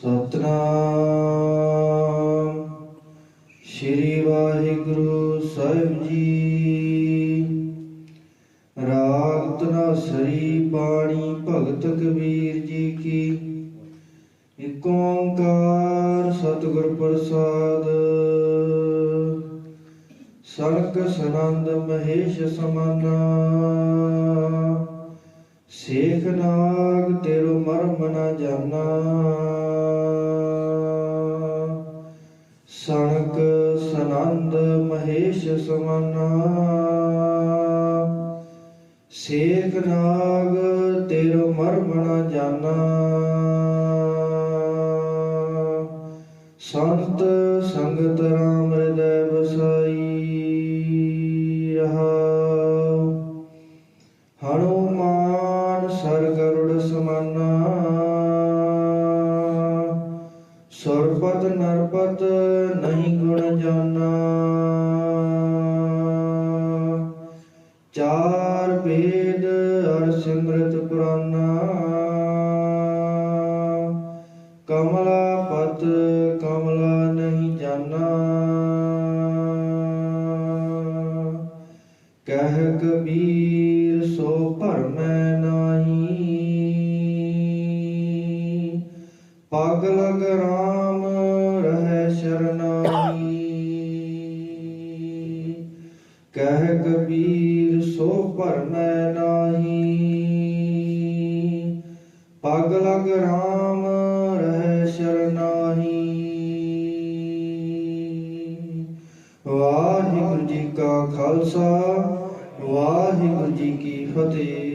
ਸਤਨਾਮ। ਸ਼੍ਰੀ ਵਾਹਿਗੁਰੂ ਸਾਹਿਬ ਜੀ। ਰਾਗ ਤਨਾਸਰੀ ਬਾਣੀ ਭਗਤ ਕਬੀਰ ਜੀ ਕੀ। ਇਕ ਓੰਕਾਰ ਸਤਿਗੁਰ ਪ੍ਰਸਾਦ। ਸਨਕ ਸਨੰਦ ਮਹੇਸ਼ ਸਮਾਨਾ। ਸੇਖ ਨਾਗ ਤੇਰੋ ਮਰਮ ਨ ਜਾਣਾ ਸਣਕ ਸਨੰਦ ਮਹੇਸ਼ ਸਮਾਨਾ। ਸੇਖ ਨਾਗ ਤੇਰੋ ਮਰਮ ਨ ਜਾਣਾ ਸੰਤ ਸੰਗਤ ਰਾਮ ਹਿਰਦੈ ਸਰ ਗਰੁੜ ਸਮਾਨਾ। ਸੁਰਪਤ ਨਰਪਤ ਨਹੀਂ ਗੁਣ ਜਾਣਾ ਚਾਰ ਵੇਦ ਅਰ ਸਿਮਰਤ ਪੁਰਾਨਾ। ਕਮਲਾ ਪਤ ਕਮਲਾ ਨਹੀਂ ਜਾਣਾ ਕਹਿ ਕਬੀਰ ਸੋ ਭਰਮੈ ਪਗ ਲਗ ਰਾਮ ਰਹਿ ਸ਼ਰਨਾਈ। ਕਹਿ ਕਬੀਰ, ਸੋ ਭਰਮੈ ਨਾਹੀ। ਪਗ ਲਗ ਰਾਮ ਰਹਿ ਸ਼ਰਨਾਹੀ। ਵਾਹਿਗੁਰੂ ਜੀ ਕਾ ਖਾਲਸਾ, ਵਾਹਿਗੁਰੂ ਜੀ ਕੀ ਫਤਿਹ।